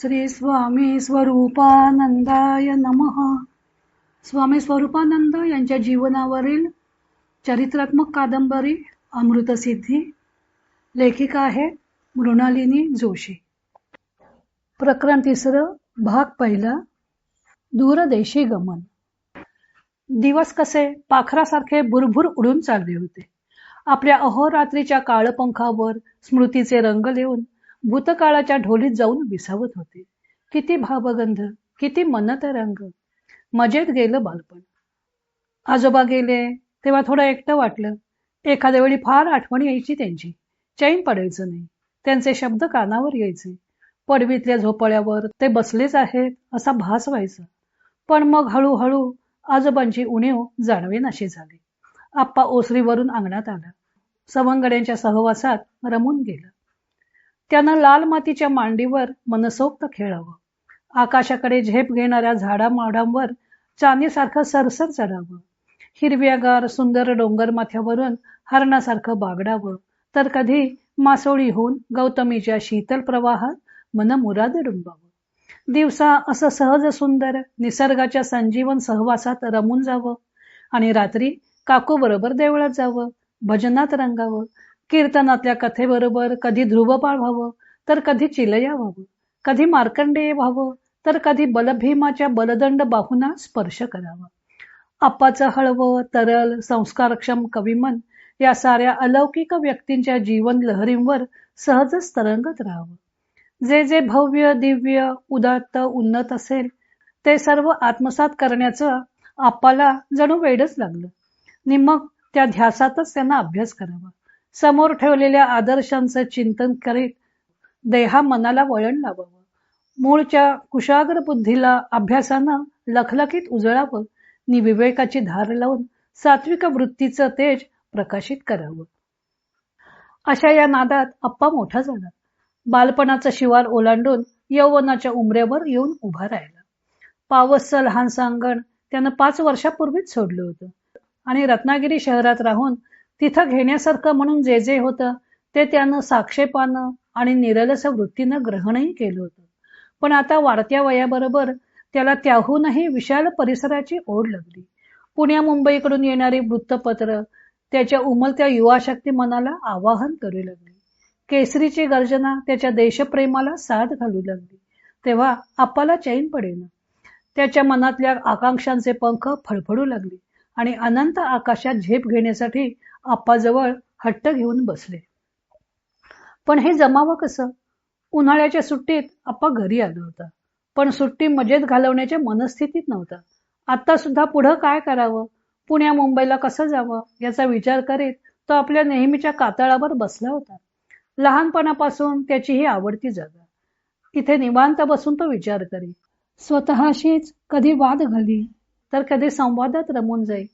श्री स्वामी स्वरूपानंदाय नमः. स्वामी स्वरूपानंद यांच्या जीवनावरील चरित्रात्मक कादंबरी अमृतसिद्धी लेखिका आहे मृणालिनी जोशी. प्रकरण तिसरं भाग पहिला दूरदेशी गमन. दिवस कसे पाखरासारखे भुरभुर उडून चालले होते. आपल्या अहोरात्रीच्या काळपंखावर स्मृतीचे रंग लिहून भूतकाळाच्या ढोलीत जाऊन विसावत होते. किती भावगंध किती मनत रंग. मजेत गेलं बालपण. आजोबा गेले तेव्हा थोडं एकटं वाटलं. एखाद्या वेळी फार आठवण यायची त्यांची. चैन पडायचं नाही. त्यांचे शब्द कानावर यायचे. पडवीतल्या झोपळ्यावर ते बसलेच आहेत असा भास व्हायचा. पण मग हळूहळू आजोबांची उणीव जाणवेनाशी झाली. आप्पा ओसरीवरून अंगणात आला. सवंगड्यांच्या सहवासात रमून गेला. त्यानं लाल मातीच्या मांडीवर मनसोक्त खेळावं. आकाशाकडे झेप घेणाऱ्या झाडामाडांवर चांदीसारखं सरसर चढावं. हिरव्यागार सुंदर डोंगर माथ्यावरून हरणासारखं बागडावं. तर कधी मासोळी होऊन गौतमीच्या शीतल प्रवाहात मन मुराद डुंबावं. दिवसा असं सहज सुंदर निसर्गाच्या संजीवन सहवासात रमून जावं. आणि रात्री काकू बरोबर देवळात जावं भजनात रंगावं कीर्तनातल्या कथेबरोबर कधी ध्रुवपाळ व्हावं तर कधी चिलया व्हावं कधी मार्कंडेय व्हावं तर कधी बलभीमाच्या बलदंड बाहूंना स्पर्श करावा. आपाचं हळवं तरल संस्कारक्षम कविमन या साऱ्या अलौकिक व्यक्तींच्या जीवन लहरींवर सहजच तरंगत राहावं. जे जे भव्य दिव्य उदात्त उन्नत असेल ते सर्व आत्मसात करण्याचं आपाला जणू वेडच लागलं. नि मग त्या ध्यासातच त्यांना अभ्यास करावा. समोर ठेवलेल्या आदर्शांचं चिंतन करीत देहा मनाला वळण लावावं. मूळच्या कुशाग्र बुद्धीला अभ्यासानं लखलखीत उजळावं. नि विवेकाची धार लावून सात्विक वृत्तीचं तेज प्रकाशित करावं. अशा या नादात अप्पा मोठा झाला. बालपणाचा शिवार ओलांडून यौवनाच्या उमऱ्यावर येऊन उभा राहिला. पावसचं लहान सांगण त्यानं पाच वर्षापूर्वीच सोडलं होतं. आणि रत्नागिरी शहरात राहून तिथं घेण्यासारखं म्हणून जे जे होतं ते त्यानं साक्षेपानं आणि निरलस वृत्तीनं ग्रहणही केलं होतं. पण आता वाढत्या वयाबरोबर त्याला त्याहूनही विशाल परिसराची ओढ लागली. पुण्या मुंबईकडून येणारी वृत्तपत्र त्याच्या उमलत्या युवाशक्ती मनाला आवाहन करू लागली. केसरीची गर्जना त्याच्या देशप्रेमाला साथ घालू लागली. तेव्हा आपाला चैन पडेना. त्याच्या मनातल्या आकांक्षांचे पंख फडफडू लागले. आणि अनंत आकाशात झेप घेण्यासाठी आप्पाजवळ हट्ट घेऊन बसले. पण हे जमावं कसं? उन्हाळ्याच्या सुट्टीत आप्पा घरी आला होता. पण सुट्टी मजेत घालवण्याच्या मनस्थितीत नव्हता. आता सुद्धा पुढं काय करावं? पुण्या मुंबईला कसं जावं? याचा विचार करीत तो आपल्या नेहमीच्या कातळावर बसला होता. लहानपणापासून त्याची ही आवडती जागा. इथे निवांत बसून तो विचार करी स्वतःशीच कधी वाद घाली? तर कधी संवादात रमून जाई.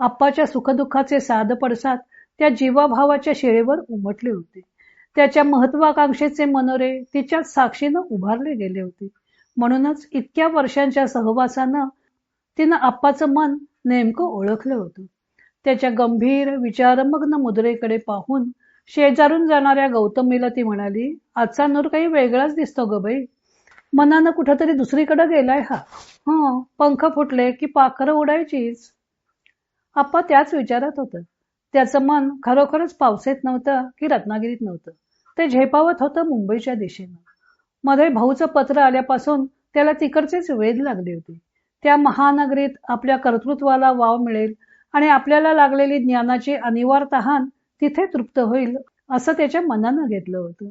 आप्पाच्या सुखदुःखाचे साध पडसाद त्या जीवाभावाच्या शेळेवर उमटले होते. त्याच्या महत्वाकांक्षेचे मनोरे तिच्याच साक्षीनं उभारले गेले होते. म्हणूनच इतक्या वर्षांच्या सहवासानं तिनं आप्पाचं मन नेमकं ओळखलं होतं. त्याच्या गंभीर विचारमग्न मुद्रेकडे पाहून शेजारून जाणाऱ्या गौतमीला ती म्हणाली आजचा नूर काही वेगळाच दिसतो ग बाई. मनानं कुठंतरी दुसरीकडे गेलाय हा. हं पंख फुटले की पाखरं उडायचीच. आप्पा त्याच विचारात होतं. त्याचं मन खरोखरच पावसेत नव्हतं की रत्नागिरीत नव्हतं. ते झेपावत होतं मुंबईच्या दिशेनं. मध्ये भाऊचं पत्र आल्यापासून त्याला तिकडचेच वेध लागले होते. त्या महानगरीत आपल्या कर्तृत्वाला वाव मिळेल आणि आपल्याला लागलेली ज्ञानाची अनिवार्य तहान तिथे तृप्त होईल असं त्याच्या मनानं घेतलं होतं.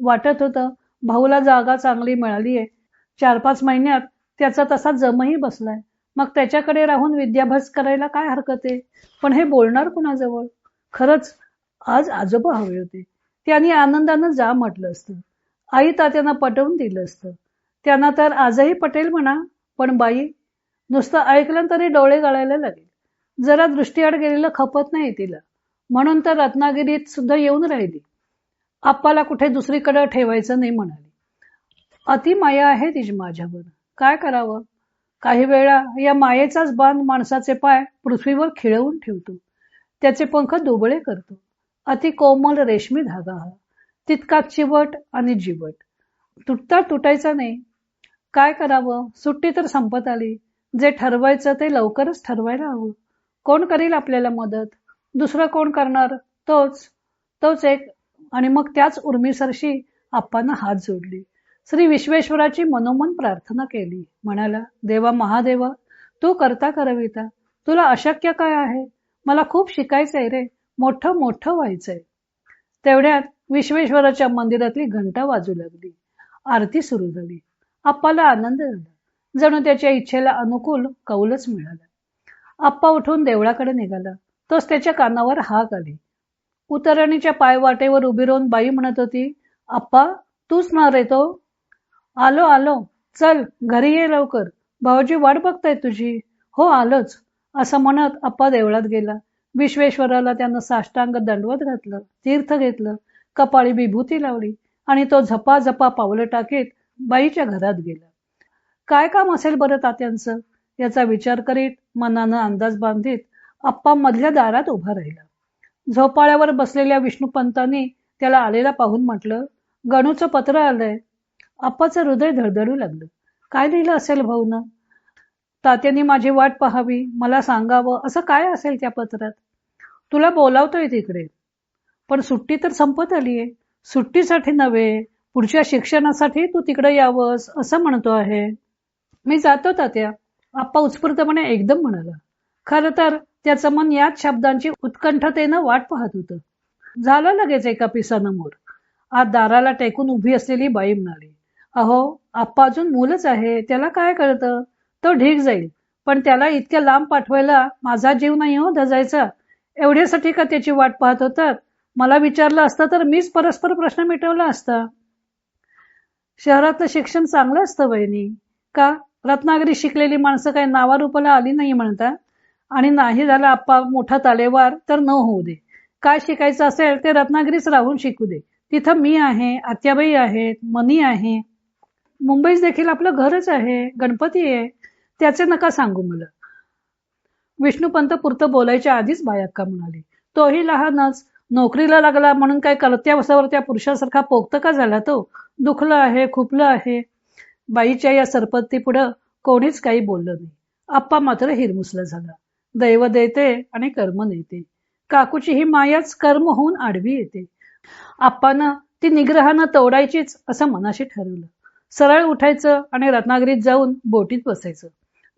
वाटत होतं भाऊला जागा चांगली मिळालीये. चार पाच महिन्यात त्याचा तसा जमही बसलाय. मग त्याच्याकडे राहून विद्याभ्यास करायला काय हरकत आहे? पण हे बोलणार कुणाजवळ? खरंच आज आजोबा हवे होते. त्यांनी आनंदानं जा म्हटलं असतं. आई तात्यांना पटवून दिलं असतं. त्यांना तर आजही पटेल म्हणा पण बाई नुसतं ऐकलं तरी डोळे गळायला लागेल. जरा दृष्टीआड गेलेलं खपत नाही तिला. म्हणून तर रत्नागिरीत सुद्धा येऊन राहिली. आप्पाला कुठे दुसरीकडे ठेवायचं नाही म्हणाली. अति माया आहे तिची माझ्यावर. काय करावं? काही वेळा या मायेचाच बांध माणसाचे पाय पृथ्वीवर खिळवून ठेवतो. त्याचे पंख दुबळे करतो. अति कोमल रेशमी धागा हा. तितका चिवट आणि जिवट. तुटता तुटायचा नाही. काय करावं? सुट्टी तर संपत आली. जे ठरवायचं ते लवकरच ठरवायला हवं. कोण करील आपल्याला मदत? दुसरं कोण करणार? तोच. तोच एक. आणि मग त्याच उर्मीसरशी आप्पांना हात जोडली. श्री विश्वेश्वराची मनोमन प्रार्थना केली. म्हणाला देवा महादेवा तू करता करविता. तुला अशक्य काय आहे? मला खूप शिकायचंय रे. मोठं मोठं व्हायचंय. तेवढ्यात विश्वेश्वराच्या मंदिरातली घंटा वाजू लागली. आरती सुरू झाली. आप्पाला आनंद झाला. जणू त्याच्या इच्छेला अनुकूल कौलच मिळाला. आप्पा उठून देवळाकडे निघाला. तोच त्याच्या कानावर हाक आली. उतरणीच्या पायवाटेवर उभी राहून बाई म्हणत होती आप्पा तूच ना रे तो आलो आलो. चल घरी ये लवकर. भाऊजी वाट बघताय तुझी. हो आलोच. असं म्हणत अप्पा देवळात गेला. विश्वेश्वराला त्यानं साष्टांग दंडवत घातलं तीर्थ घेतलं कपाळी विभूती लावली आणि तो झपा झपा पावलं टाकीत बाईच्या घरात गेला. काय काम असेल बरं तात्यांचं? याचा विचार करीत मनानं अंदाज बांधित अप्पा मधल्या दारात उभा राहिला. झोपाळ्यावर बसलेल्या विष्णुपंतांनी त्याला आलेला पाहून म्हटलं गणूचं पत्र आलंय. आप्पाचं हृदय धडधडू लागलं. काय लिहिलं असेल भाऊनं? तात्यांनी माझी वाट पाहावी मला सांगावं असं काय असेल त्या पत्रात? तुला बोलावतोय तिकडे. पण सुट्टी तर संपत आलीये. सुट्टीसाठी नव्हे पुढच्या शिक्षणासाठी तू तिकडे यावंस असं म्हणतो आहे. मी जातो तात्या. आप्पा उत्स्फूर्तपणे एकदम म्हणाला. खरं तर त्याचं मन याच शब्दांची उत्कंठतेनं वाट पाहत होतं. झालं लगेच एका पिसानमोर आज दाराला टेकून उभी असलेली बाई म्हणाली अहो आप्पा अजून मूलच आहे त्याला काय कळतं? तो ढीक जाईल. पण त्याला इतक्या लांब पाठवायला माझा जीव नाही हो धजायचा. एवढ्यासाठी का त्याची वाट पाहत होतात? मला विचारलं असतं तर मीच परस्पर प्रश्न मिटवला असता. शहरातलं शिक्षण चांगलं असतं बहिणी. का? रत्नागिरी शिकलेली माणसं काही नावारूपाला आली नाही म्हणता? आणि नाही झाला आप्पा मोठा तालेवार तर न होऊ दे. काय शिकायचं असेल ते रत्नागिरीच राहून शिकू दे. तिथं मी आहे आत्याबाई आहेत मनी आहे. मुंबईच देखील आपलं घरच आहे गणपती आहे त्याचे नका सांगू मला. विष्णुपंत पुरतं बोलायच्या आधीच बायक्का म्हणाली तोही लहानच नोकरीला लागला म्हणून काय कर्त्यावसावर त्या पुरुषासारखा पोक्त का झाला तो? दुखलं आहे खुपलं आहे. बाईच्या या सरपत्ती पुढं कोणीच काही बोललं नाही. आप्पा मात्र हिरमुसला झाला. दैव देते आणि कर्म नेते. काकूची ही मायाच कर्म होऊन आडवी येते. आप्पानं ती निग्रहानं तोडायचीच असं मनाशी ठरवलं. सरळ उठायचं आणि रत्नागिरीत जाऊन बोटीत बसायचं.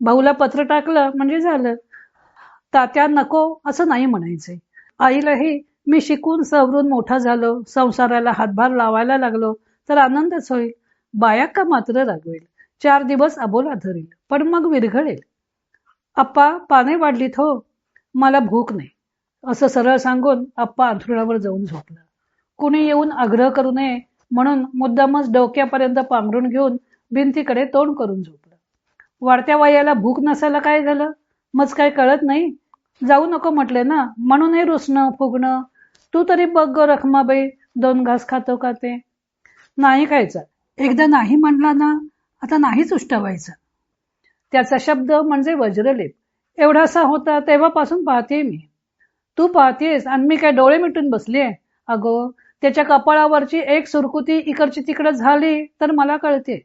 भाऊला पत्र टाकलं म्हणजे झालं. तात्या नको असं नाही म्हणायचे. आईलाही मी शिकून सवरून मोठा झालो संसाराला हातभार लावायला लागलो तर आनंदच होईल. बायाका मात्र रागवेल? चार दिवस अबोला धरेल पण मग विरघळेल. आप्पा पाने वाढलीत हो. मला भूक नाही. असं सरळ सांगून आप्पा अंथरुणावर जाऊन झोपला. कुणी येऊन आग्रह करू नये म्हणून मुद्दामच डोक्यापर्यंत पांघरून घेऊन भिंतीकडे तोंड करून झोपलं. वाढत्या वयाला भूक नसायला काय झालं? मग काय कळत नाही? जाऊ नको म्हटले ना? म्हणूनही रुसणं फुगणं. तू तरी बघ ग रखमाबाई दोन घास खातो का ते? नाही खायचा. एकदा नाही म्हणला ना आता नाहीच उष्टवायचं. त्याचा शब्द म्हणजे वज्रलेप. एवढासा होता तेव्हापासून पाहते मी. तू पाहतेस आणि मी काय डोळे मिटून बसले अगो त्याच्या कपाळावरची एक सुरकुती इकडची तिकडं झाली तर मला कळते.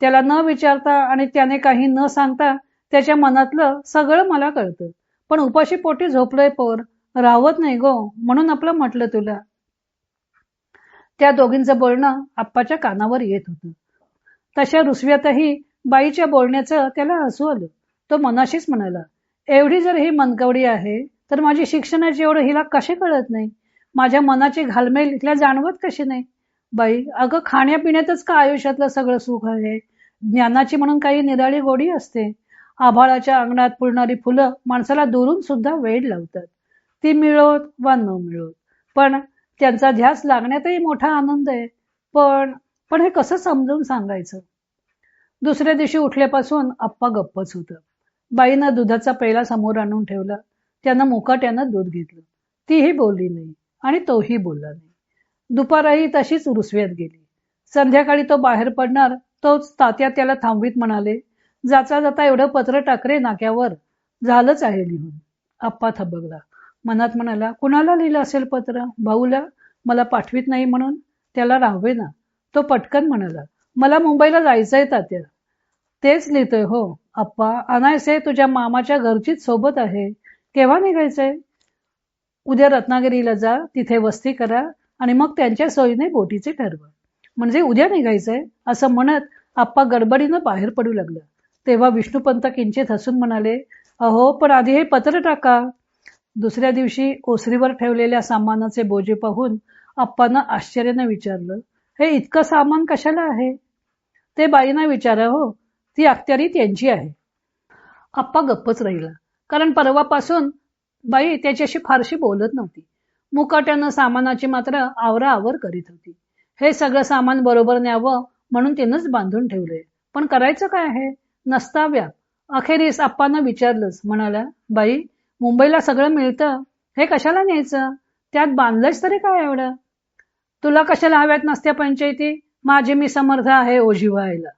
त्याला न विचारता आणि त्याने काही न सांगता त्याच्या मनातलं सगळं मला कळतं. पण उपाशी पोटी झोपलंय पोर. राहवत नाही गो म्हणून आपलं म्हटलं तुला. त्या दोघींचं बोलणं आप्पाच्या कानावर येत होतं. तशा रुसव्यातही बाईच्या बोलण्याचं त्याला हसू आलं. तो मनाशीच म्हणाला एवढी जर ही मनकवडी आहे तर माझी शिक्षणाची एवढं हिला कसे कळत नाही? माझ्या मनाची घालमेल इथल्या जाणवत कशी नाही? बाई अगं खाण्यापिण्यातच का आयुष्यातलं सगळं सुख आहे? ज्ञानाची म्हणून काही निराळी गोडी असते. आभाळाच्या अंगणात फुलणारी फुलं माणसाला दुरून सुद्धा वेळ लावतात. ती मिळवत वा न मिळवत. पण त्यांचा ध्यास लागण्यातही मोठा आनंद आहे. पण पण हे कसं समजून सांगायचं? दुसऱ्या दिवशी उठल्यापासून आप्पा गप्पच होतं. बाईनं दुधाचा पहिला समोर आणून ठेवला. त्यानं मुकाट्यानं दूध घेतलं. तीही बोलली नाही. आणि तोही बोलला नाही. दुपारही तशीच रुसव्यात गेली. संध्याकाळी तो बाहेर पडणार तोच तात्या त्याला थांबवीत म्हणाले जाता जाता एवढं पत्र टाकरे नाक्यावर झालंच आहे लिहून. आप्पा थबकला. मनात म्हणाला कुणाला लिहिलं असेल पत्र? भाऊला? मला पाठवीत नाही म्हणून? त्याला राहावे ना तो पटकन म्हणाला मला मुंबईला जायचंय तात्या. तेच लिहितोय हो. आप्पा अनायसे तुझ्या मामाच्या घरचीच सोबत आहे. केव्हा निघायचंय? उद्या रत्नागिरीला जा तिथे वस्ती करा आणि मग त्यांच्या सोयीने बोटीचे ठरवा. म्हणजे उद्या निघायचंय असं म्हणत आप्पा गडबडीनं बाहेर पडू लागलं. तेव्हा विष्णुपंत किंचित हसून म्हणाले अहो पण आधी हे पत्र टाका. दुसऱ्या दिवशी ओसरीवर ठेवलेल्या सामानाचे बोजे पाहून आप्पानं आश्चर्याने विचारलं हे इतकं सामान कशाला आहे? ते बाईना विचारा हो ती अख्त्यारी त्यांची आहे. आप्पा गप्पच राहिला कारण परवापासून बाई त्याच्याशी फारशी बोलत नव्हती. मुकाट्यानं सामानाची मात्र आवराआवर करीत होती. हे सगळं सामान बरोबर न्यावं म्हणून तिनंच बांधून ठेवलंय पण करायचं काय आहे? नसता व्याप अखेरीस आप्पानं विचारलंच. म्हणाला बाई मुंबईला सगळं मिळतं. हे कशाला न्यायचं? त्यात बांधलंच तरी काय एवढं? तुला कशाला हव्यात नसत्या पंचायती? माझी मी समर्थ आहे ओझी व्हायला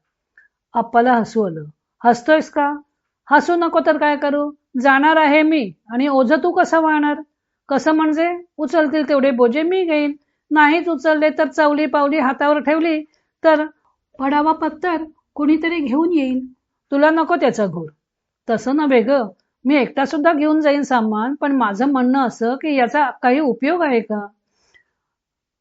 आप्पाला हसू आलं. हसतोयस का? हसू नको तर काय करू? जाणार आहे मी. आणि ओझ तू कसं वाहणार? कसं म्हणजे? उचलतील तेवढे बोजे मी घेईन. नाहीच उचलले तर चवली पावली हातावर ठेवली तर पडावा पत्तर कुणीतरी घेऊन येईल. तुला नको त्याचा घोर. तसं नव्हे ग. मी एकटा सुद्धा घेऊन जाईन सामान पण माझं म्हणणं असं की याचा काही उपयोग आहे का?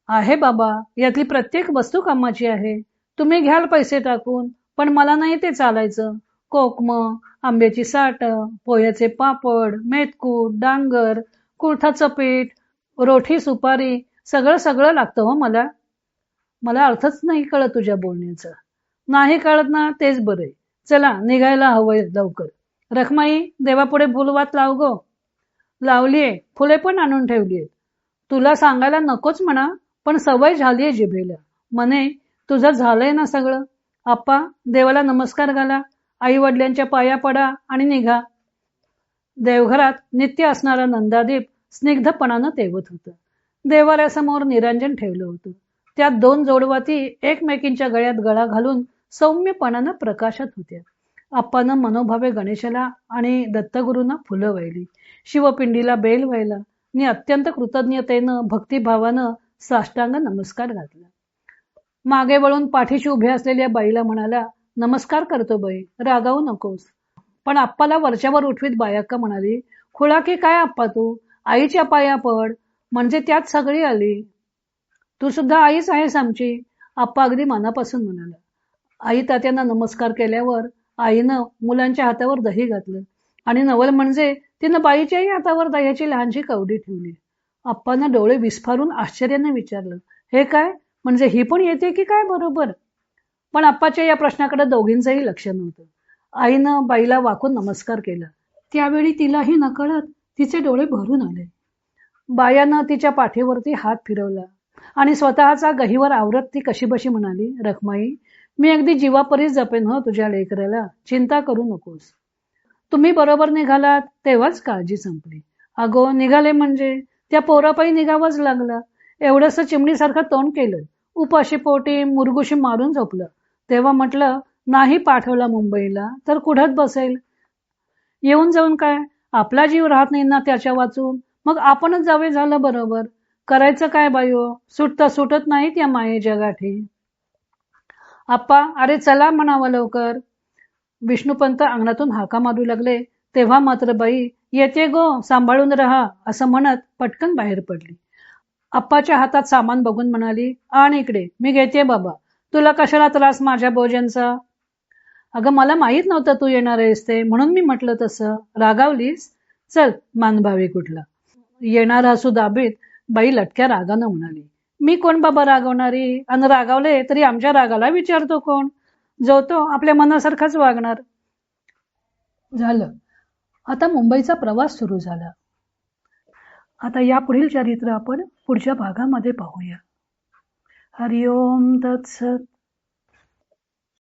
आहे बाबा. यातली प्रत्येक वस्तू कामाची आहे. तुम्ही घ्याल पैसे टाकून पण मला नाही ते चालायचं. कोकम आंब्याची साठ पोह्याचे पापड मेथकूट डांगर कुर्थाचं पीठ रोठी सुपारी सगळं सगळं लागतं हो मला. मला अर्थच नाही कळत तुझ्या बोलण्याचं. नाही कळत ना तेच बरं चला निघायला हवंय लवकर. रखमाई देवापुढे फुलवात लाव गो. लावलीये फुले पण आणून ठेवलीये तुला सांगायला नकोच म्हणा पण सवय झालीये जिभेला. म्हणे तुझं झालंय ना सगळं? आप्पा देवाला नमस्कार घाला. आई वडिलांच्या पाया पडा आणि निघा. देवघरात नित्य असणारा नंदादीप स्निग्धपणानं तेवत होतं. देवाऱ्यासमोर निरंजन ठेवलं होतं. त्यात दोन जोडवाती एकमेकींच्या गळ्यात गळा घालून सौम्यपणानं प्रकाशात होत्या. आप्पानं मनोभावे गणेशाला आणि दत्तगुरूंना फुलं वाहिली शिवपिंडीला बेल व्हायला आणि अत्यंत कृतज्ञतेनं भक्तिभावानं साष्टांग नमस्कार घातला. मागे वळून पाठीशी उभ्या असलेल्या बाईला म्हणाला नमस्कार करतो बाई. रागावू नकोस. पण आप्पाला वरच्यावर उठवीत बायाक्का म्हणाली खुळा की काय आप्पा तू? आईच्या पाया पड. म्हणजे त्यात सगळी आली. तू सुद्धा आईच आहेस आमची आप्पा अगदी मनापासून म्हणाला. आई तात्यांना नमस्कार केल्यावर आईनं मुलांच्या हातावर दही घातलं आणि नवल म्हणजे तिनं बाईच्याही हातावर दह्याची लहानशी कवडी ठेवली. आप्पानं डोळे विस्फारून आश्चर्याने विचारलं हे काय? म्हणजे ही पण येते की काय बरोबर? पण आप्पाच्या या प्रश्नाकडे दोघींचंही लक्ष नव्हतं. आईनं बाईला वाकून नमस्कार केला. त्यावेळी तिलाही नकळत तिचे डोळे भरून आले. बायानं तिच्या पाठीवरती हात फिरवला आणि स्वतःचा गहीवर आवरत ती कशी बशी म्हणाली रखमाई मी अगदी जीवापरीच जपेन हो तुझ्या लेकराला. चिंता करू नकोस. तुम्ही बरोबर निघालात तेव्हाच काळजी संपली. अगो निघाले म्हणजे? त्या पोरापायी निघावंच लागलं. एवढंसं चिमणीसारखं तोंड केलं. उपाशी पोटी मुरगुशी मारून झोपलं. तेव्हा म्हटलं नाही पाठवला मुंबईला तर कुठत बसेल? येऊन जाऊन काय? आपला जीव राहत नाही ना त्याच्या वाचून. मग आपणच जावे झालं बरोबर. करायचं काय बायो? सुटता सुटत नाही त्या माये जगाठी. आप्पा अरे चला म्हणावं लवकर. विष्णुपंत अंगणातून हाका मारू लागले. तेव्हा मात्र बाई येते गो सांभाळून राहा असं म्हणत पटकन बाहेर पडली. आप्पाच्या हातात सामान बघून म्हणाली आण इकडे मी घेते बाबा. तुला कशाला त्रास माझ्या भोजनचा? अगं मला माहीत नव्हतं तू येणार आहेस ते म्हणून मी म्हटलं तसं. रागावलीस? चल मानभावी कुठला. येणार असू दाबीत बाई लटक्या रागानं म्हणाली. मी कोण बाबा रागवणारी? आणि रागावले तरी आमच्या रागाला विचारतो कोण? जो तो आपल्या मनासारखाच वागणार. झालं. आता मुंबईचा प्रवास सुरू झाला. आता या पुढील चरित्र आपण पुढच्या भागामध्ये पाहूया. हरिओम तत्सत